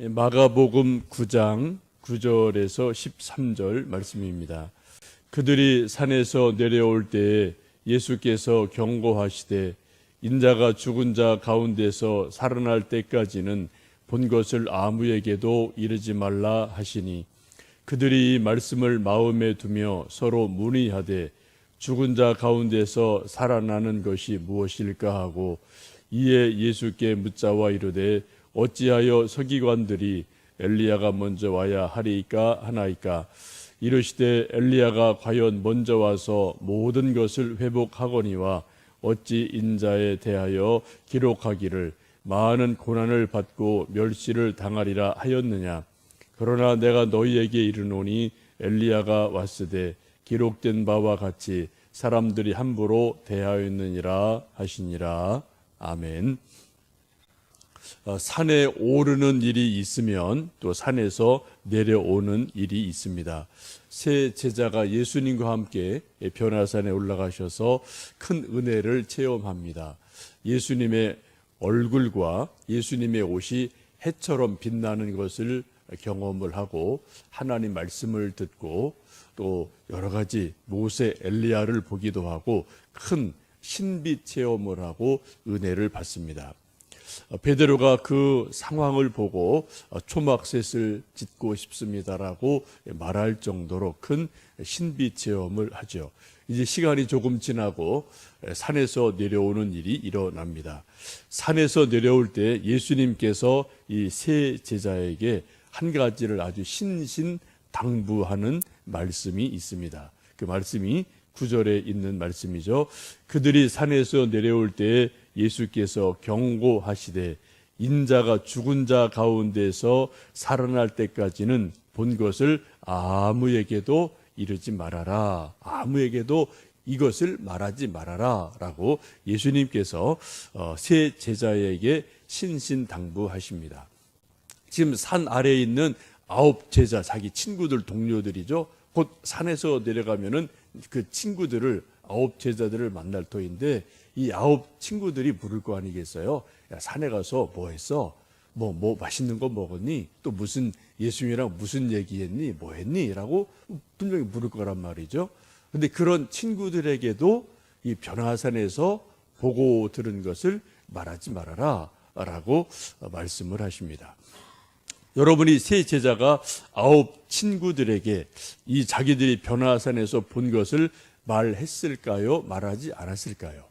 예, 마가복음 9장 9절에서 13절 말씀입니다. 그들이 산에서 내려올 때에 예수께서 경고하시되 인자가 죽은 자 가운데서 살아날 때까지는 본 것을 아무에게도 이르지 말라 하시니 그들이 이 말씀을 마음에 두며 서로 문의하되 죽은 자 가운데서 살아나는 것이 무엇일까 하고 이에 예수께 묻자와 이르되 어찌하여 서기관들이 엘리야가 먼저 와야 하리이까 하나이까? 이르시되 엘리야가 과연 먼저 와서 모든 것을 회복하거니와 어찌 인자에 대하여 기록하기를 많은 고난을 받고 멸시를 당하리라 하였느냐? 그러나 내가 너희에게 이르노니 엘리야가 왔으되 기록된 바와 같이 사람들이 함부로 대하였느니라 하시니라. 아멘. 어, 산에 오르는 일이 있으면 또 산에서 내려오는 일이 있습니다. 새 제자가 예수님과 함께 변화산에 올라가셔서 큰 은혜를 체험합니다. 예수님의 얼굴과 예수님의 옷이 해처럼 빛나는 것을 경험을 하고 하나님 말씀을 듣고 또 여러 가지 모세 엘리야를 보기도 하고 큰 신비 체험을 하고 은혜를 받습니다. 어, 베드로가 그 상황을 보고 어, 초막셋을 짓고 싶습니다라고 말할 정도로 큰 신비 체험을 하죠. 이제 시간이 조금 지나고 산에서 내려오는 일이 일어납니다. 산에서 내려올 때 예수님께서 이 세 제자에게 한 가지를 아주 신신 당부하는 말씀이 있습니다. 그 말씀이 구절에 있는 말씀이죠. 그들이 산에서 내려올 때 예수께서 경고하시되 인자가 죽은 자 가운데서 살아날 때까지는 본 것을 아무에게도 이르지 말아라. 아무에게도 이것을 말하지 말아라. 라고 예수님께서 어, 세 제자에게 신신당부하십니다. 지금 산 아래에 있는 아홉 제자, 자기 친구들, 동료들이죠. 곧 산에서 내려가면은 그 친구들을 아홉 제자들을 만날 터인데 이 아홉 친구들이 물을 거 아니겠어요? 야, 산에 가서 뭐 했어? 뭐, 뭐 맛있는 거 먹었니? 또 무슨 예수님이랑 무슨 얘기했니? 뭐 했니? 라고 분명히 물을 거란 말이죠. 근데 그런 친구들에게도 이 변화산에서 보고 들은 것을 말하지 말아라. 라고 말씀을 하십니다. 여러분이 세 제자가 아홉 친구들에게 이 자기들이 변화산에서 본 것을 말했을까요? 말하지 않았을까요?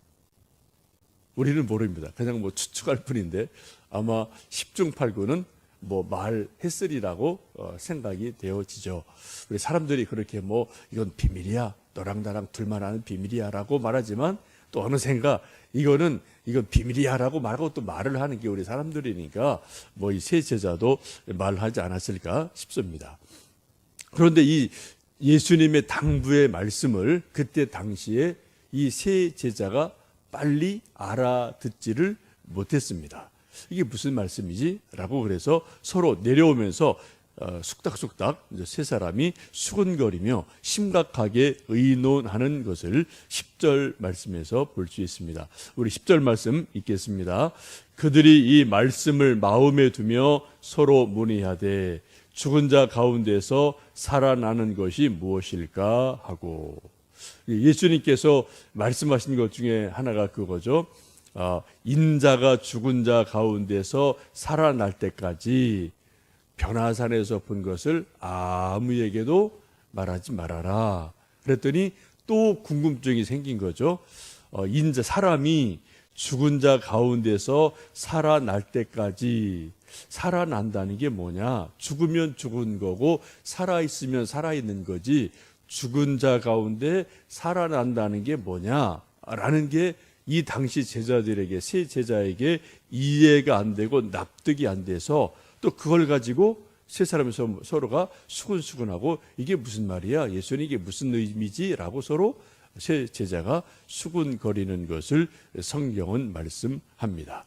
우리는 모릅니다. 그냥 뭐 추측할 뿐인데 아마 10중 8구는 뭐 말했으리라고 어, 생각이 되어지죠. 우리 사람들이 그렇게 뭐 이건 비밀이야. 너랑 나랑 둘만 아는 비밀이야라고 말하지만 또 어느샌가 이거는 이건 비밀이야라고 말하고 또 말을 하는 게 우리 사람들이니까 뭐 이 세 제자도 말하지 않았을까 싶습니다. 그런데 이 예수님의 당부의 말씀을 그때 당시에 이 세 제자가 빨리 알아듣지를 못했습니다. 이게 무슨 말씀이지? 라고 그래서 서로 내려오면서 어, 쑥닥쑥닥 이제 세 사람이 수근거리며 심각하게 의논하는 것을 10절 말씀에서 볼 수 있습니다. 우리 10절 말씀 읽겠습니다. 그들이 이 말씀을 마음에 두며 서로 문의하되 죽은 자 가운데서 살아나는 것이 무엇일까 하고 예수님께서 말씀하신 것 중에 하나가 그거죠. 아, 인자가 죽은 자 가운데서 살아날 때까지 변화산에서 본 것을 아무에게도 말하지 말아라. 그랬더니 또 궁금증이 생긴 거죠. 어, 인자 사람이 죽은 자 가운데서 살아날 때까지 살아난다는 게 뭐냐? 죽으면 죽은 거고 살아 있으면 살아 있는 거지. 죽은 자 가운데 살아난다는 게 뭐냐 라는 게 이 당시 제자들에게 세 제자에게 이해가 안 되고 납득이 안 돼서 또 그걸 가지고 세 사람이 서로가 수근수근하고 이게 무슨 말이야? 예수님 이게 무슨 의미지?라고 서로 세 제자가 수근거리는 것을 성경은 말씀합니다.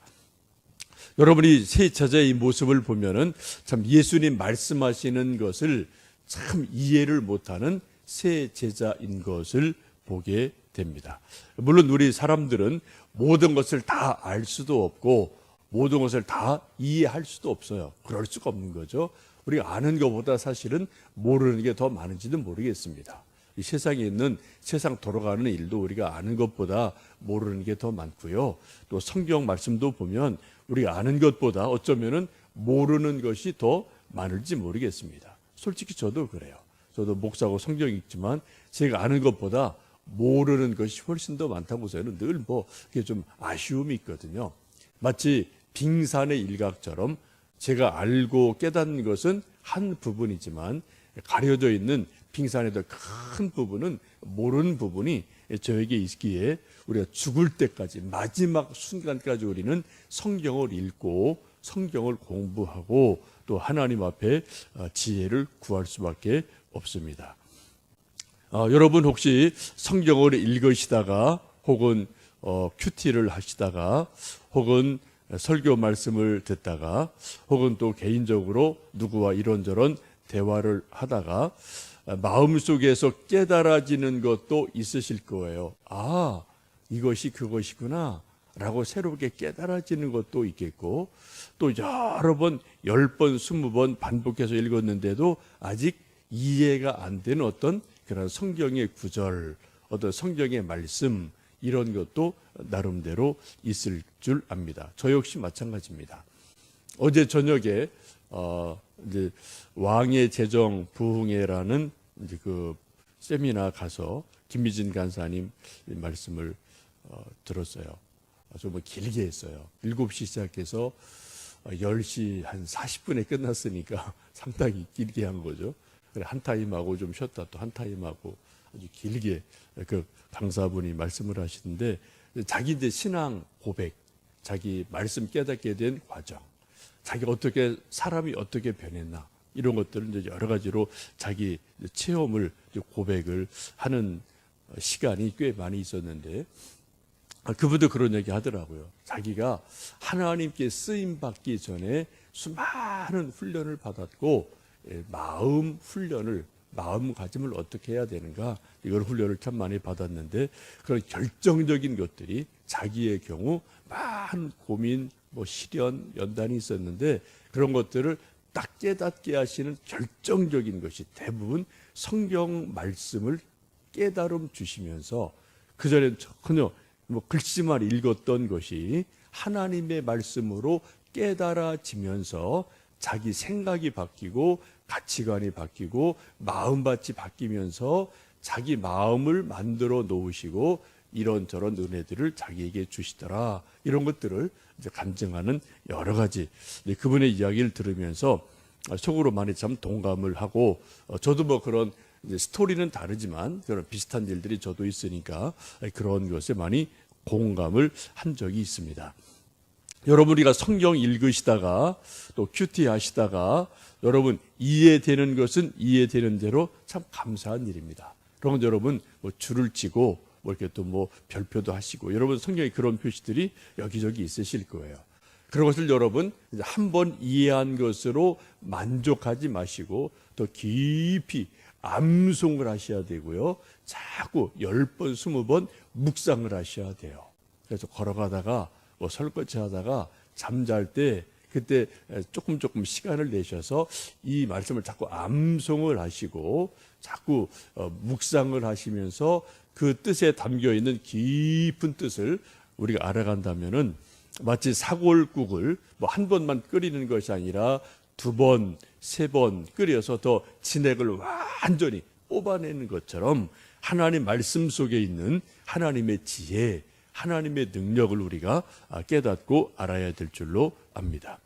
여러분이 세 제자의 모습을 보면은 참 예수님 말씀하시는 것을 참 이해를 못하는 새 제자인 것을 보게 됩니다. 물론 우리 사람들은 모든 것을 다 알 수도 없고 모든 것을 다 이해할 수도 없어요. 그럴 수가 없는 거죠. 우리가 아는 것보다 사실은 모르는 게 더 많은지는 모르겠습니다. 이 세상에 있는 세상 돌아가는 일도 우리가 아는 것보다 모르는 게 더 많고요. 또 성경 말씀도 보면 우리가 아는 것보다 어쩌면은 모르는 것이 더 많을지 모르겠습니다. 솔직히 저도 그래요. 저도 목사고 성경 읽지만 제가 아는 것보다 모르는 것이 훨씬 더 많다고 저는 늘뭐 그게 좀 아쉬움이 있거든요. 마치 빙산의 일각처럼 제가 알고 깨닫는 것은 한 부분이지만 가려져 있는 빙산의 더 큰 부분은 모르는 부분이 저에게 있기에 우리가 죽을 때까지 마지막 순간까지 우리는 성경을 읽고 성경을 공부하고 또 하나님 앞에 어, 지혜를 구할 수밖에 없습니다. 어, 여러분 혹시 성경을 읽으시다가 혹은 어, 큐티를 하시다가 혹은 설교 말씀을 듣다가 혹은 또 개인적으로 누구와 이런저런 대화를 하다가 어, 마음속에서 깨달아지는 것도 있으실 거예요. 아, 이것이 그것이구나. 라고 새롭게 깨달아지는 것도 있겠고 또 여러 번, 열 번, 스무 번 반복해서 읽었는데도 아직 이해가 안 되는 어떤 그런 성경의 구절, 어떤 성경의 말씀 이런 것도 나름대로 있을 줄 압니다. 저 역시 마찬가지입니다. 어제 저녁에 어 이제 왕의 재정 부흥회라는 이제 그 세미나 가서 김미진 간사님 말씀을 어, 들었어요. 좀뭐 길게 했어요. 7시 시작해서 10시 한 40분에 끝났으니까 상당히 길게 한 거죠. 한 타임하고 좀 쉬었다 또 한 타임하고 아주 길게 그 강사분이 말씀을 하시는데 자기 이제 신앙 고백, 자기 말씀 깨닫게 된 과정, 자기 어떻게 사람이 어떻게 변했나 이런 것들을 이제 여러 가지로 자기 체험을 고백을 하는 시간이 꽤 많이 있었는데 아, 그분도 그런 얘기 하더라고요. 자기가 하나님께 쓰임 받기 전에 수많은 훈련을 받았고 예, 마음 훈련을 마음가짐을 어떻게 해야 되는가 이걸 훈련을 참 많이 받았는데 그런 결정적인 것들이 자기의 경우 많은 고민 뭐 시련 연단이 있었는데 그런 것들을 딱 깨닫게 하시는 결정적인 것이 대부분 성경 말씀을 깨달음 주시면서 그 전에 전혀 뭐 글씨만 읽었던 것이 하나님의 말씀으로 깨달아지면서 자기 생각이 바뀌고 가치관이 바뀌고 마음밭이 바뀌면서 자기 마음을 만들어 놓으시고 이런저런 은혜들을 자기에게 주시더라. 이런 것들을 이제 감정하는 여러 가지 그분의 이야기를 들으면서 속으로 많이 참 동감을 하고 어, 저도 뭐 그런 스토리는 다르지만 그런 비슷한 일들이 저도 있으니까 그런 것에 많이 공감을 한 적이 있습니다. 여러분 우리가 성경 읽으시다가 또 큐티 하시다가 여러분 이해되는 것은 이해되는 대로 참 감사한 일입니다. 그러면 여러분 뭐 줄을 치고 뭐 이렇게 또 뭐 별표도 하시고 여러분 성경에 그런 표시들이 여기저기 있으실 거예요. 그런 것을 여러분 한 번 이해한 것으로 만족하지 마시고 더 깊이 암송을 하셔야 되고요. 자꾸 열 번, 스무 번 묵상을 하셔야 돼요. 그래서 걸어가다가 뭐 설거지 하다가 잠잘 때 그때 조금 조금 시간을 내셔서 이 말씀을 자꾸 암송을 하시고 자꾸 어, 묵상을 하시면서 그 뜻에 담겨 있는 깊은 뜻을 우리가 알아간다면은 마치 사골국을 뭐 한 번만 끓이는 것이 아니라 두 번, 세 번 끓여서 더 진액을 완전히 뽑아내는 것처럼 하나님 말씀 속에 있는 하나님의 지혜, 하나님의 능력을 우리가 아, 깨닫고 알아야 될 줄로 압니다.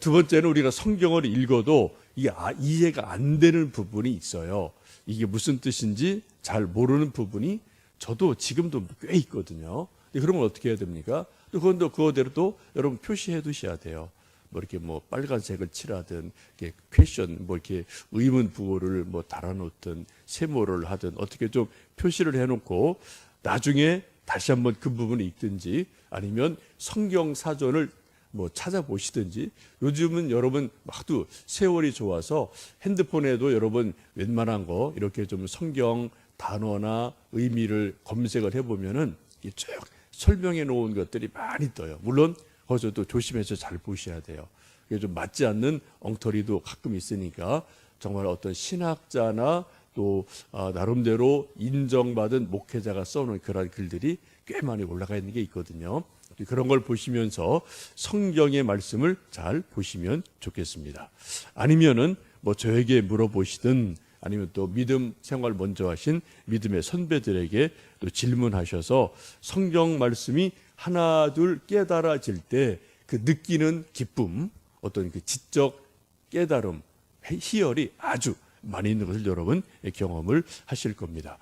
두 번째는 우리가 성경을 읽어도 아, 이해가 안 되는 부분이 있어요. 이게 무슨 뜻인지 잘 모르는 부분이 저도 지금도 꽤 있거든요. 걸 어떻게 해야 됩니까? 그건 또 그거대로 또 여러분 표시해 두셔야 돼요. 뭐 이렇게 뭐 빨간색을 칠하든 이렇게 퀘션 뭐 이렇게 의문 부호를 뭐 달아놓든 세모를 하든 어떻게 좀 표시를 해놓고 나중에 다시 한번 그 부분을 읽든지 아니면 성경 사전을 뭐 찾아보시든지 요즘은 여러분 하도 세월이 좋아서 핸드폰에도 여러분 웬만한 거 이렇게 좀 성경 단어나 의미를 검색을 해보면은 쭉 설명해 놓은 것들이 많이 떠요. 물론 거기서 또 조심해서 잘 보셔야 돼요. 이게 좀 맞지 않는 엉터리도 가끔 있으니까 정말 어떤 신학자나 또 아, 나름대로 인정받은 목회자가 써놓은 그런 글들이 꽤 많이 올라가 있는 게 있거든요. 그런 걸 보시면서 성경의 말씀을 잘 보시면 좋겠습니다. 아니면은 뭐 저에게 물어보시든 아니면 또 믿음 생활 먼저 하신 믿음의 선배들에게 또 질문하셔서 성경 말씀이 하나 둘 깨달아질 때 그 느끼는 기쁨, 어떤 그 지적 깨달음, 희열이 아주 많이 있는 것을 여러분 경험을 하실 겁니다.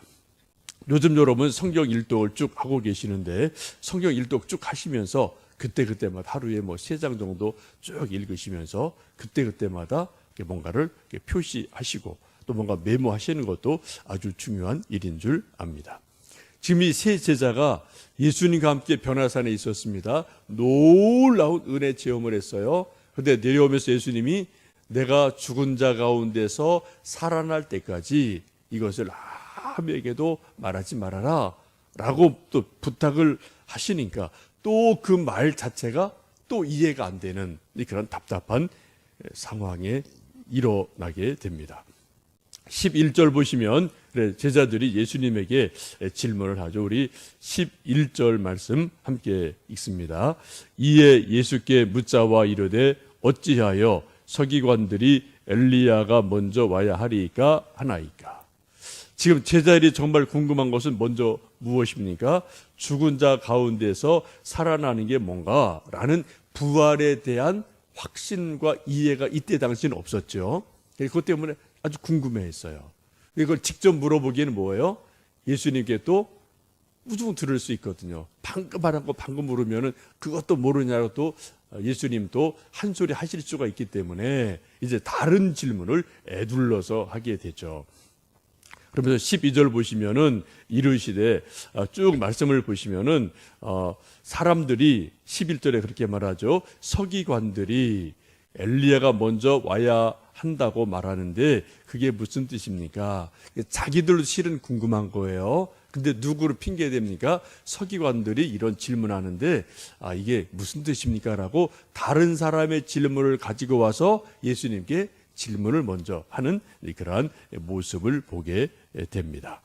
요즘 여러분 성경 일독을 쭉 하고 계시는데 성경 일독 쭉 하시면서 그때그때마다 하루에 뭐 세 장 정도 쭉 읽으시면서 그때그때마다 뭔가를 표시하시고 또 뭔가 메모하시는 것도 아주 중요한 일인 줄 압니다. 지금 이 세 제자가 예수님과 함께 변화산에 있었습니다. 놀라운 은혜 체험을 했어요. 그런데 내려오면서 예수님이 내가 죽은 자 가운데서 살아날 때까지 이것을 아무에게도 말하지 말아라. 라고 또 부탁을 하시니까 또 그 말 자체가 또 이해가 안 되는 그런 답답한 상황에 일어나게 됩니다. 11절 보시면 제자들이 예수님에게 질문을 하죠. 우리 11절 말씀 함께 읽습니다. 이에 예수께 묻자와 이르되 어찌하여 서기관들이 엘리야가 먼저 와야 하리까 하나이까. 지금 제자들이 정말 궁금한 것은 먼저 무엇입니까? 죽은 자 가운데서 살아나는 게 뭔가라는 부활에 대한 확신과 이해가 이때 당시는 없었죠. 그것 때문에 아주 궁금해했어요. 이걸 직접 물어보기에는 뭐예요? 예수님께 또 우중 들을 수 있거든요. 방금 말한 거 방금 물으면은 그것도 모르냐고 또 예수님도 한 소리 하실 수가 있기 때문에 이제 다른 질문을 애둘러서 하게 되죠. 그러면서 12절 보시면은 이르시되 쭉 말씀을 보시면은 어 사람들이 11절에 그렇게 말하죠. 서기관들이 엘리야가 먼저 와야 한다고 말하는데 그게 무슨 뜻입니까? 자기들도 실은 궁금한 거예요. 근데 누구를 핑계 댑니까? 서기관들이 이런 질문하는데 아 이게 무슨 뜻입니까? 라고 다른 사람의 질문을 가지고 와서 예수님께 질문을 먼저 하는 그러한 모습을 보게 됩니다.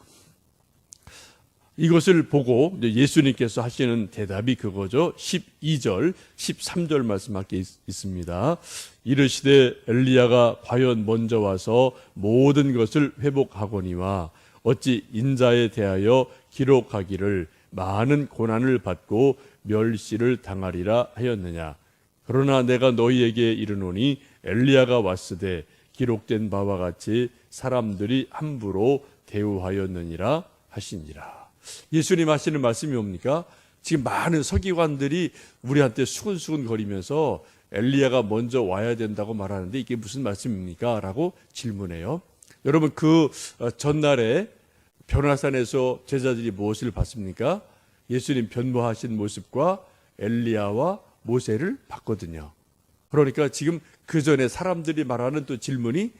이것을 보고 예수님께서 하시는 대답이 그거죠. 12절, 13절 말씀하게 있습니다. 이르시되 엘리야가 과연 먼저 와서 모든 것을 회복하거니와 어찌 인자에 대하여 기록하기를 많은 고난을 받고 멸시를 당하리라 하였느냐. 그러나 내가 너희에게 이르노니 엘리야가 왔으되 기록된 바와 같이 사람들이 함부로 대우하였느니라 하시니라. 예수님 하시는 말씀이 뭡니까? 지금 많은 서기관들이 우리한테 수근수근 거리면서 엘리야가 먼저 와야 된다고 말하는데 이게 무슨 말씀입니까? 라고 질문해요. 여러분 그 어, 전날에 변화산에서 제자들이 무엇을 봤습니까? 예수님 변모하신 모습과 엘리야와 모세를 봤거든요. 그러니까 지금 그 전에 사람들이 말하는 또 질문이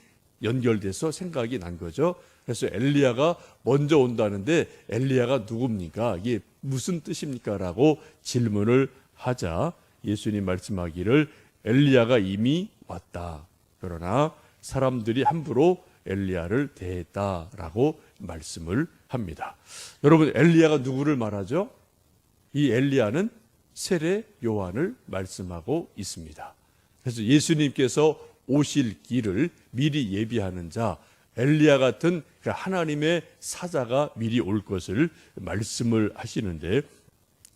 연결돼서 생각이 난 거죠. 그래서 엘리야가 먼저 온다는데 엘리야가 누굽니까? 이게 무슨 뜻입니까? 라고 질문을 하자 예수님 말씀하기를 엘리야가 이미 왔다. 그러나 사람들이 함부로 엘리야를 대했다라고 말씀을 합니다. 여러분 엘리야가 누구를 말하죠? 이 엘리야는 세례 요한을 말씀하고 있습니다. 그래서 예수님께서 오실 길을 미리 예비하는 자 엘리야 같은 그 하나님의 사자가 미리 올 것을 말씀을 하시는데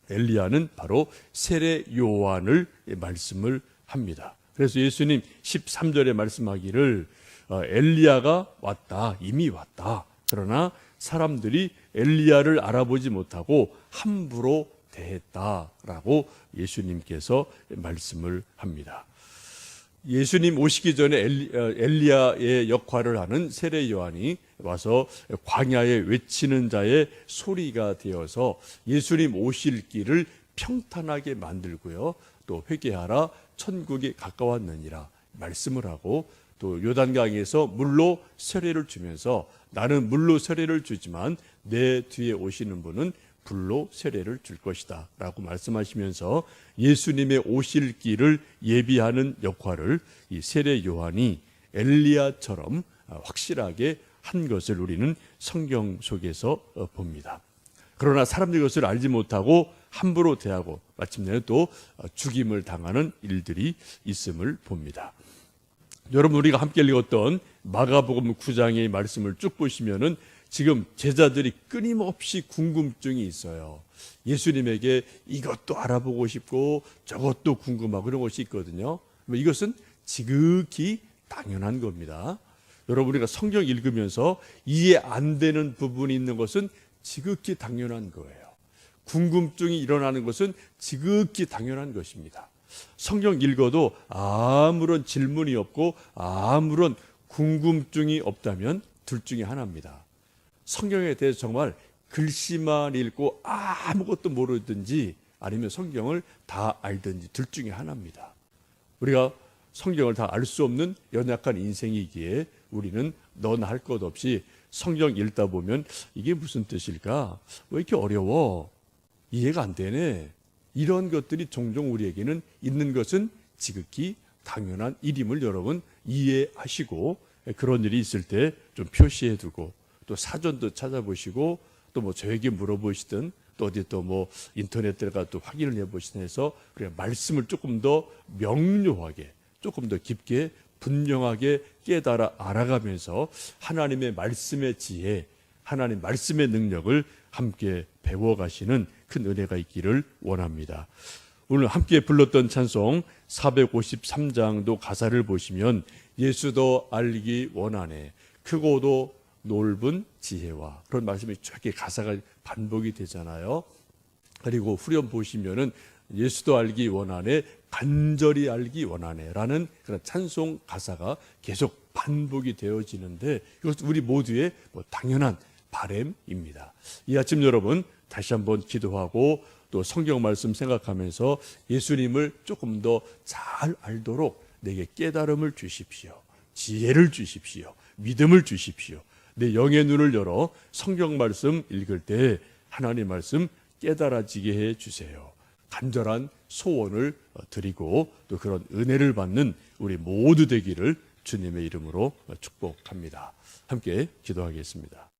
엘리야는 바로 세례 요한을 말씀을 합니다. 그래서 예수님 13절에 말씀하기를 어, 엘리야가 왔다. 이미 왔다. 그러나 사람들이 엘리야를 알아보지 못하고 함부로 대했다라고 예수님께서 말씀을 합니다. 예수님 오시기 전에 어, 엘리야의 역할을 하는 세례 요한이 와서 광야에 외치는 자의 소리가 되어서 예수님 오실 길을 평탄하게 만들고요. 또 회개하라 천국이 가까웠느니라 말씀을 하고 또 요단강에서 물로 세례를 주면서 나는 물로 세례를 주지만 내 뒤에 오시는 분은 불로 세례를 줄 것이다. 라고 말씀하시면서 예수님의 오실 길을 예비하는 역할을 이 세례 요한이 엘리야처럼 확실하게 한 것을 우리는 성경 속에서 어, 봅니다. 그러나 사람들이 그것을 알지 못하고 함부로 대하고 마침내 또 죽임을 당하는 일들이 있음을 봅니다. 여러분 우리가 함께 읽었던 마가복음 9장의 말씀을 쭉 보시면은 지금 제자들이 끊임없이 궁금증이 있어요. 예수님에게 이것도 알아보고 싶고 저것도 궁금하고 그런 것이 있거든요. 뭐 이것은 지극히 당연한 겁니다. 여러분 우리가 성경 읽으면서 이해 안 되는 부분이 있는 것은 지극히 당연한 거예요. 궁금증이 일어나는 것은 지극히 당연한 것입니다. 성경 읽어도 아무런 질문이 없고 아무런 궁금증이 없다면 둘 중에 하나입니다. 성경에 대해서 정말 글씨만 읽고 아무것도 모르든지 아니면 성경을 다 알든지 둘 중에 하나입니다. 우리가 성경을 다 알 수 없는 연약한 인생이기에 우리는 너나 할 것 없이 성경 읽다 보면 이게 무슨 뜻일까? 왜 이렇게 어려워? 이해가 안 되네. 이런 것들이 종종 우리에게는 있는 것은 지극히 당연한 일임을 여러분 이해하시고 그런 일이 있을 때 좀 표시해 두고 또 사전도 찾아보시고 또 뭐 저에게 물어보시든 또 어디 또 뭐 인터넷 들어가 또 확인을 해보시든 해서 그래 말씀을 조금 더 명료하게 조금 더 깊게 분명하게 깨달아 알아가면서 하나님의 말씀의 지혜, 하나님 말씀의 능력을 함께 배워가시는 큰 은혜가 있기를 원합니다. 오늘 함께 불렀던 찬송 453장도 가사를 보시면 예수도 알기 원하네 크고도 넓은 지혜와 그런 말씀이 쭉 이렇게 가사가 반복이 되잖아요. 그리고 후렴 보시면은 예수도 알기 원하네 간절히 알기 원하네라는 그런 찬송 가사가 계속 반복이 되어지는데 이것은 우리 모두의 뭐 당연한 바램입니다. 이 아침 여러분 다시 한번 기도하고 또 성경 말씀 생각하면서 예수님을 조금 더 잘 알도록 내게 깨달음을 주십시오. 지혜를 주십시오. 믿음을 주십시오. 내 영의 눈을 열어 성경 말씀 읽을 때 하나님 말씀 깨달아지게 해 주세요. 간절한 소원을 드리고 또 그런 은혜를 받는 우리 모두 되기를 주님의 이름으로 축복합니다. 함께 기도하겠습니다.